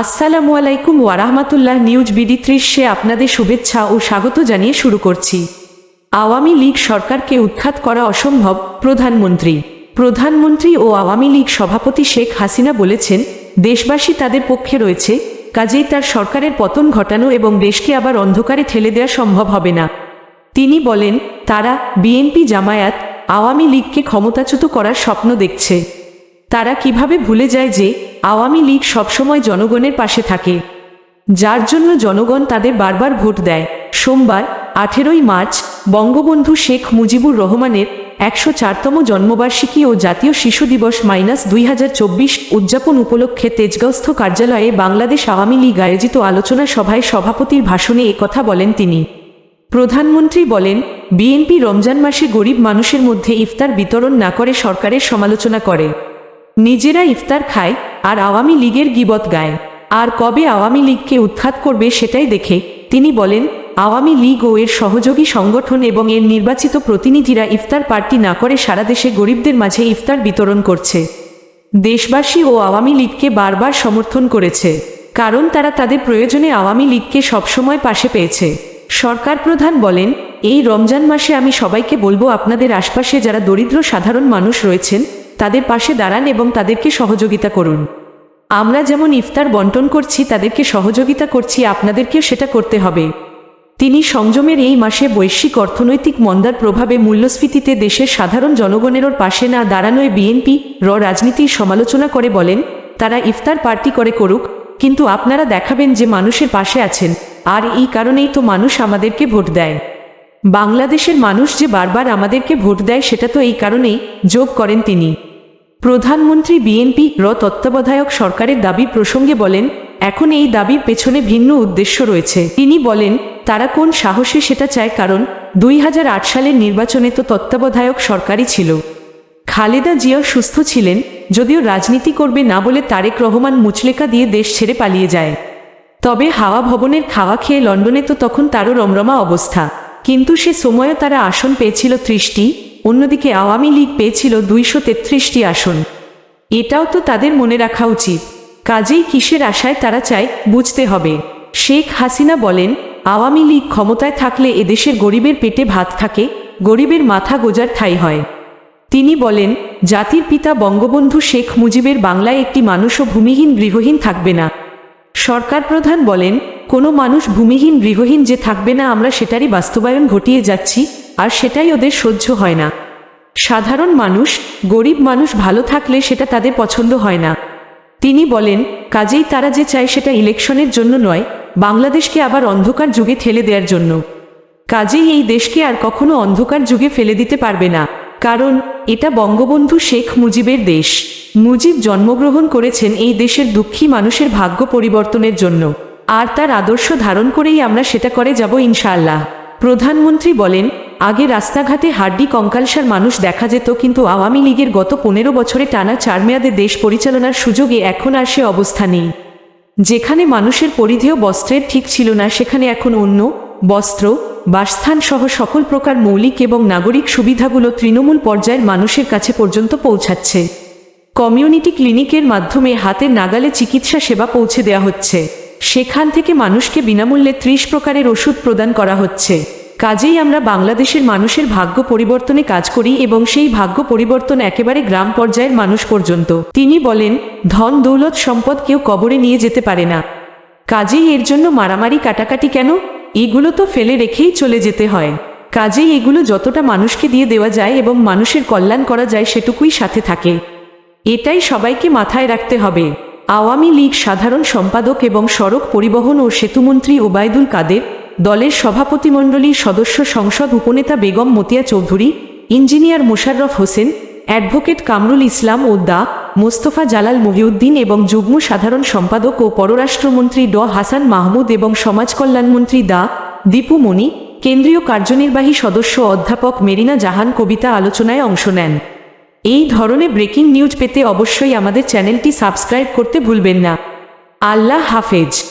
আসসালামু আলাইকুম ওয়ারাহমাতুল্লাহ news BD ত্রিশে আপনাদের শুভেচ্ছা ও স্বাগত জানিয়ে শুরু করছি। আওয়ামী লীগ সরকারকে উৎখাত করা অসম্ভব, প্রধানমন্ত্রী। প্রধানমন্ত্রী ও আওয়ামী লীগ সভাপতি শেখ হাসিনা বলেছেন, দেশবাসী তাদের পক্ষে রয়েছে, কাজেই তার সরকারের পতন ঘটানো এবং দেশকে আবার অন্ধকারে ঠেলে দেওয়া সম্ভব হবে না। তিনি বলেন, তারা বিএনপি জামায়াত, আওয়ামী লীগকে ক্ষমতাচ্যুত করার স্বপ্ন দেখছে। তারা কীভাবে ভুলে যায় যে আওয়ামী লীগ সবসময় জনগণের পাশে থাকে। যার জন্য জনগণ তাদের বারবার ভোট দেয়। সোমবার, আঠেরোই মার্চ, বঙ্গবন্ধু শেখ মুজিবুর রহমানের একশো চারতম জন্মবার্ষিকী ও জাতীয় শিশু দিবস মাইনাস দুই হাজার চব্বিশ উদযাপন উপলক্ষে তেজগাঁস্থ কার্যালয়ে বাংলাদেশ আওয়ামী লীগ আয়োজিত আলোচনা সভায় সভাপতির ভাষণে একথা বলেন তিনি। প্রধানমন্ত্রী বলেন, বিএনপি রমজান মাসে গরিব মানুষের মধ্যে ইফতার বিতরণ না করে সরকারের সমালোচনা করে। নিজেরা ইফতার খায় আর আওয়ামী লীগের গিবত গায়। আর কবে আওয়ামী লীগকে উৎখাত করবে সেটাই দেখে তিনি বলেন, আওয়ামী লীগ ও এর সহযোগী সংগঠন এবং এর নির্বাচিত প্রতিনিধিরা ইফতার পার্টি না করে সারা দেশে গরিবদের মাঝে ইফতার বিতরণ করছে। দেশবাসী ও আওয়ামী লীগকে বারবার সমর্থন করেছে, কারণ তারা তাদের প্রয়োজনে আওয়ামী লীগকে সবসময় পাশে পেয়েছে। সরকার প্রধান বলেন, এই রমজান মাসে আমি সবাইকে বলব আপনাদের আশপাশে যারা দরিদ্র সাধারণ মানুষ রয়েছেন তাদের পাশে দাঁড়ান এবং তাদেরকে সহযোগিতা করুন। আমরা যেমন ইফতার বন্টন করছি, তাদেরকে সহযোগিতা করছি, আপনাদেরকেও সেটা করতে হবে। তিনি সংযমের এই মাসে বৈশ্বিক অর্থনৈতিক মন্দার প্রভাবে মূল্যস্ফীতিতে দেশের সাধারণ জনগণেরও পাশে না দাঁড়ানোয় বিএনপি র রাজনীতির সমালোচনা করে বলেন, তারা ইফতার পার্টি করে করুক, কিন্তু আপনারা দেখাবেন যে মানুষের পাশে আছেন, আর এই কারণেই তো মানুষ আমাদেরকে ভোট দেয়। বাংলাদেশের মানুষ যে বারবার আমাদেরকে ভোট দেয় সেটা তো এই কারণেই যোগ করেন তিনি। প্রধানমন্ত্রী বিএনপি র তত্ত্বাবধায়ক সরকারের দাবি প্রসঙ্গে বলেন, এখন এই দাবির পেছনে ভিন্ন উদ্দেশ্য রয়েছে। তিনি বলেন, তারা কোন সাহসে সেটা চায় কারণ দুই হাজার আট সালের নির্বাচনে তো তত্ত্বাবধায়ক সরকারই ছিল। খালেদা জিয়াও সুস্থ ছিলেন, যদিও রাজনীতি করবে না বলে তারেক রহমান মুচলেকা দিয়ে দেশ ছেড়ে পালিয়ে যায়। তবে হাওয়া ভবনের খাওয়া খেয়ে লন্ডনে তো তখন তারও রমরমা অবস্থা। কিন্তু সে সময়ও তারা আসন পেয়েছিল ত্রিশটি। অন্যদিকে আওয়ামী লীগ পেয়েছিল দুইশো তেত্রিশটি আসন। এটাও তো তাদের মনে রাখা উচিত। কাজেই কিসের আশায় তারা চায়, বুঝতে হবে। শেখ হাসিনা বলেন, আওয়ামী লীগ ক্ষমতায় থাকলে এদেশের গরিবের পেটে ভাত থাকে, গরিবের মাথা গোজার ঠাই হয়। তিনি বলেন, জাতির পিতা বঙ্গবন্ধু শেখ মুজিবের বাংলায় একটি মানুষও ভূমিহীন গৃহহীন থাকবে না। সরকার প্রধান বলেন, কোনো মানুষ ভূমিহীন গৃহহীন যে থাকবে না আমরা সেটারই বাস্তবায়ন ঘটিয়ে যাচ্ছি আর সেটাই ওদের সহ্য হয় না। সাধারণ মানুষ, গরিব মানুষ ভালো থাকলে সেটা তাদের পছন্দ হয় না। তিনি বলেন, কাজেই তারা যে চায় সেটা ইলেকশনের জন্য নয়, বাংলাদেশকে আবার অন্ধকার যুগে ঠেলে দেওয়ার জন্য। কাজেই এই দেশকে আর কখনো অন্ধকার যুগে ফেলে দিতে পারবে না, কারণ এটা বঙ্গবন্ধু শেখ মুজিবের দেশ। মুজিব জন্মগ্রহণ করেছেন এই দেশের দুঃখী মানুষের ভাগ্য পরিবর্তনের জন্য। আর তার আদর্শ ধারণ করেই আমরা সেটা করে যাব ইনশাআল্লাহ। প্রধানমন্ত্রী বলেন আগে রাস্তাঘাটে হাড্ডি কঙ্কালসার মানুষ দেখা যেত, কিন্তু আওয়ামী লীগের গত পনেরো বছরে টানা চার মেয়াদে দেশ পরিচালনার সুযোগে এখন আর সে অবস্থা নেই। যেখানে মানুষের পরিধেয় বস্ত্রের ঠিক ছিল না, সেখানে এখন অন্য বস্ত্র, বাসস্থান সহ সকল প্রকার মৌলিক এবং নাগরিক সুবিধাগুলো তৃণমূল পর্যায়ের মানুষের কাছে পর্যন্ত পৌঁছাচ্ছে। কমিউনিটি ক্লিনিকের মাধ্যমে হাতের নাগালে চিকিৎসা সেবা পৌঁছে দেওয়া হচ্ছে। সেখান থেকে মানুষকে বিনামূল্যে ত্রিশ প্রকারের ওষুধ প্রদান করা হচ্ছে। কাজেই আমরা বাংলাদেশের মানুষের ভাগ্য পরিবর্তনে কাজ করি এবং সেই ভাগ্য পরিবর্তন একেবারে গ্রাম পর্যায়ের মানুষ পর্যন্ত। তিনি বলেন, ধন, দৌলত, সম্পদ কেউ কবরে নিয়ে যেতে পারে না। কাজেই এর জন্য মারামারি, কাটাকাটি কেন? এগুলো তো ফেলে রেখেই চলে যেতে হয়। কাজেই এগুলো যতটা মানুষকে দিয়ে দেওয়া যায় এবং মানুষের কল্যাণ করা যায় সেটুকুই সাথে থাকে। এটাই সবাইকে মাথায় রাখতে হবে। আওয়ামী লীগ সাধারণ সম্পাদক এবং সড়ক পরিবহন ও সেতুমন্ত্রী ওবায়দুল কাদের দলের সভাপতিমণ্ডলীর সদস্য সংসদ উপনেতা বেগম মতিয়া চৌধুরী, ইঞ্জিনিয়ার মোশাররফ হোসেন, অ্যাডভোকেট কামরুল ইসলাম ও দা, মোস্তফা জালাল মহিউদ্দিন এবং যুগ্ম সাধারণ সম্পাদক ও পররাষ্ট্রমন্ত্রী ড. হাসান মাহমুদ এবং সমাজ কল্যাণমন্ত্রী দা, দীপু মণি কেন্দ্রীয় কার্যনির্বাহী সদস্য অধ্যাপক মেরিনা জাহান কবিতা আলোচনায় অংশ নেন। এই ধরনের ব্রেকিং নিউজ পেতে অবশ্যই আমাদের চ্যানেলটি সাবস্ক্রাইব করতে ভুলবেন না। আল্লাহ হাফেজ।